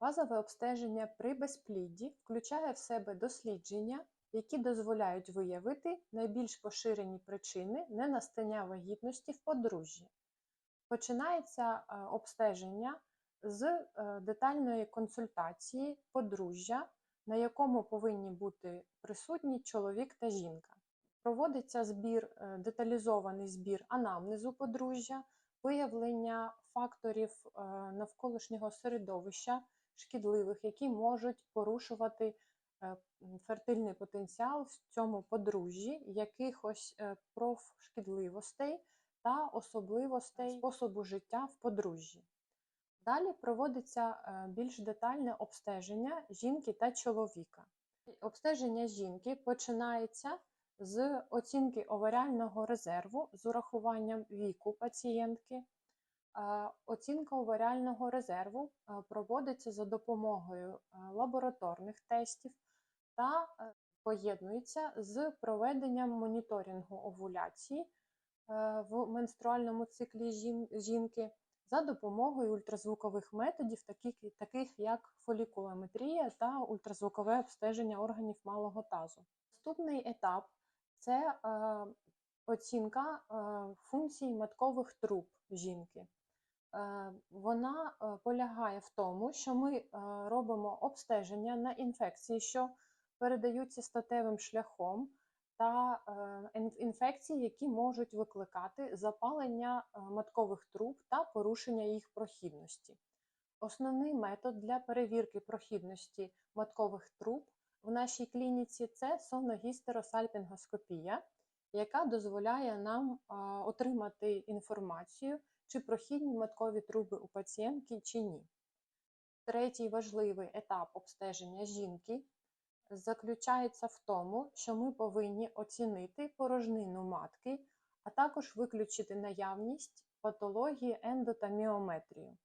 Базове обстеження при безплідді включає в себе дослідження, які дозволяють виявити найбільш поширені причини ненастання вагітності в подружжі. Починається е, обстеження з е, детальної консультації подружжя, на якому повинні бути присутні чоловік та жінка. Проводиться збір, е, деталізований збір анамнезу подружжя, виявлення факторів навколишнього середовища шкідливих, які можуть порушувати е, фертильний потенціал в цьому подружжі, якихось е, профшкідливостей та особливостей способу життя в подружжі. Далі проводиться е, більш детальне обстеження жінки та чоловіка. Обстеження жінки починається з оцінки оваріального резерву з урахуванням віку пацієнтки. Оцінка оваріального резерву проводиться за допомогою лабораторних тестів та е, поєднується з проведенням моніторингу овуляції е, в менструальному циклі жінки за допомогою ультразвукових методів, таких, як фолікулометрія та ультразвукове обстеження органів малого тазу. Наступний етап це е, оцінка функцій маткових труб жінки. Е, Вона е, полягає в тому, що ми е, робимо обстеження на інфекції, що передаються статевим шляхом, та інфекції, які можуть викликати запалення маткових труб та порушення їх прохідності. Основний метод для перевірки прохідності маткових труб в нашій клініці це соногістеросальпінгоскопія, яка дозволяє нам отримати інформацію, чи прохідні маткові труби у пацієнтки чи ні. Третій важливий етап обстеження жінки заключається в тому, що ми повинні оцінити порожнину матки, а також виключити наявність патології ендо та міометрію.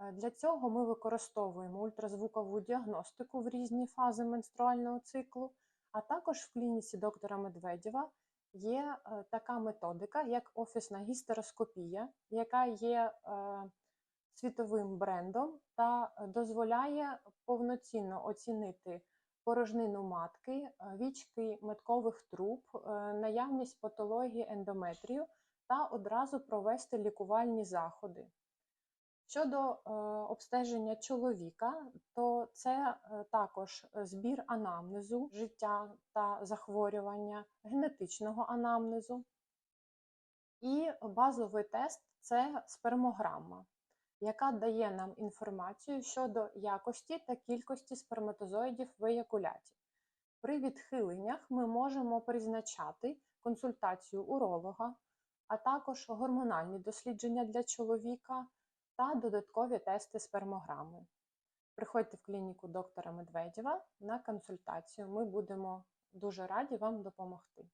Е, Для цього ми використовуємо ультразвукову діагностику в різні фази менструального циклу, а також в клініці доктора Медведєва є е, така методика, як офісна гістероскопія, яка є е, світовим брендом та дозволяє повноцінно оцінити порожнину матки, е, вічки меткових труб, наявність патології ендометрію та одразу провести лікувальні заходи. Щодо е, обстеження чоловіка, то це е, також збір анамнезу, життя та захворювання, генетичного анамнезу. І базовий тест це спермограма, яка дає нам інформацію щодо якості та кількості сперматозоїдів в еякуляті. При відхиленнях ми можемо призначати консультацію уролога, а також гормональні дослідження для чоловіка та додаткові тести спермограми. Приходьте в клініку доктора Медведєва на консультацію. Ми будемо дуже раді вам допомогти.